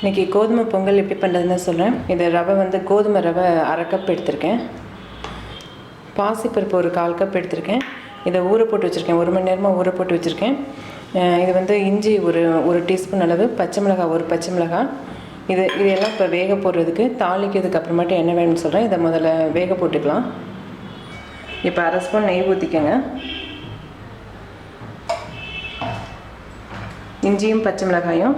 இன்றைக்கி கோதுமை பொங்கல் எப்படி பண்ணுறதுன்னு சொல்கிறேன் இது ரவை வந்து கோதுமை ரவை அரை கப் எடுத்திருக்கேன். பாசிப்பருப்பு ஒரு கால் கப் எடுத்திருக்கேன். இதை ஊற போட்டு வச்சுருக்கேன். ஒரு மணி நேரமாக ஊற போட்டு வச்சுருக்கேன். இது வந்து இஞ்சி ஒரு ஒரு டீஸ்பூன் அளவு பச்சை மிளகாய் ஒரு பச்சை மிளகாய். இது இதெல்லாம் இப்போ வேக போடுறதுக்கு தாளிக்கிறதுக்கு அப்புறமேட்டு என்ன வேணும்னு சொல்கிறேன் இதை முதல்ல வேக போட்டுக்கலாம். இப்போ அரை ஸ்பூன் நெய் ஊற்றிக்கோங்க இஞ்சியும் பச்சை மிளகாயும்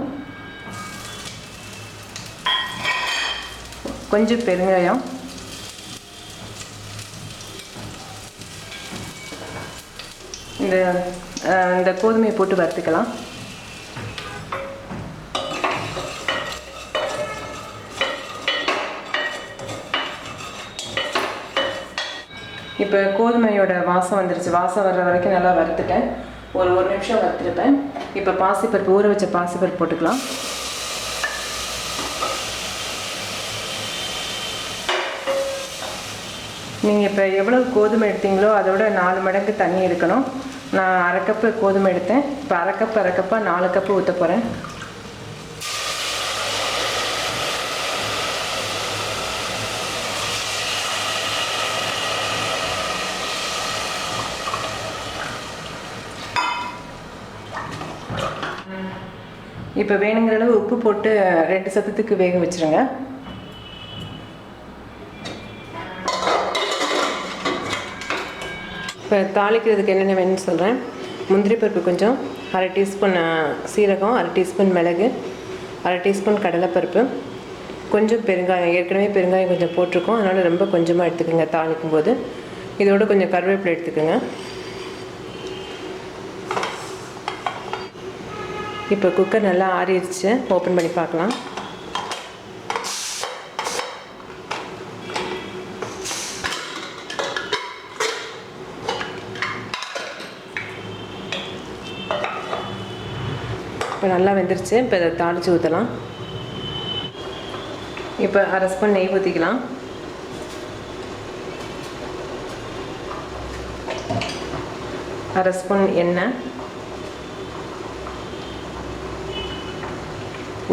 கொஞ்சம் பெருங்காயம். இந்த இந்த கோதுமையை போட்டு வறுத்துக்கலாம். இப்போ கோதுமையோட வாசம் வந்துருச்சு. வாசம் வர்ற வரைக்கும் நல்லா வறுத்துட்டேன். ஒரு ஒரு நிமிஷம் வறுத்துருப்பேன். இப்போ பாசிப்பருப்பு ஊற வச்ச பாசிப்பருப்பு போட்டுக்கலாம். நீங்கள் இப்போ எவ்வளோ கோதுமை எடுத்தீங்களோ அதோட நாலு மடங்கு தண்ணி எடுக்கணும். நான் அரை கப்பு கோதுமை எடுத்தேன். இப்போ அரை கப் அரை கப்பாக நாலு கப்பு ஊற்ற போகிறேன் இப்போ வேணுங்கிற அளவு உப்பு போட்டு ரெண்டு சத்தத்துக்கு வேக வச்சுருங்க. இப்போ தாளிக்கிறதுக்கு என்னென்ன வேணும்னு சொல்கிறேன். முந்திரி பருப்பு கொஞ்சம் அரை டீஸ்பூன் சீரகம் அரை டீஸ்பூன் மிளகு அரை டீஸ்பூன் கடலைப்பருப்பு. கொஞ்சம் பெருங்காயம் ஏற்கனவே பெருங்காயம் கொஞ்சம் போட்டிருக்கோம். அதனால் ரொம்ப கொஞ்சமாக எடுத்துக்கோங்க தாளிக்கும் போது இதோட கொஞ்சம் கருவேப்பிலை எடுத்துக்கோங்க. இப்போ குக்கர் நல்லா ஆறிடுச்சு. ஓப்பன் பண்ணி பார்க்கலாம். இப்போ நல்லா வெந்துருச்சு. இப்போ இதை தாளித்து ஊற்றலாம் இப்போ அரை ஸ்பூன் நெய் ஊற்றிக்கலாம் அரை ஸ்பூன் எண்ணெய்.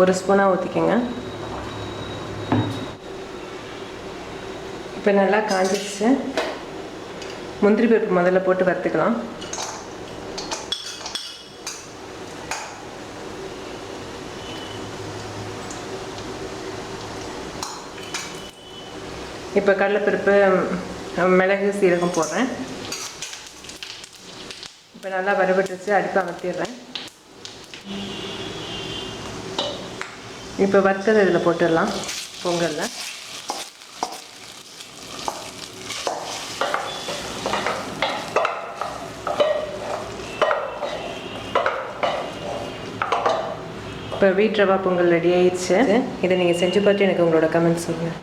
ஒரு ஸ்பூனாக ஊற்றிக்கோங்க இப்போ நல்லா காஞ்சிடுச்சு முந்திரி பருப்பு முதல்ல போட்டு வறுத்துக்கலாம். இப்போ கடலைப்பருப்பு மிளகு சீரகம் போடுறேன். இப்போ நல்லா வறுபட்டுருச்சு அடுப்பு அமர்த்திடுறேன். இப்போ வறுத்தது இதில் போட்டுடலாம் பொங்கலில். இப்போ வீட் ரவா பொங்கல் ரெடி ஆயிடுச்சு. இதை நீங்கள் செஞ்சு பார்த்து எனக்கு உங்களோட கமெண்ட்ஸ் சொல்லுங்கள்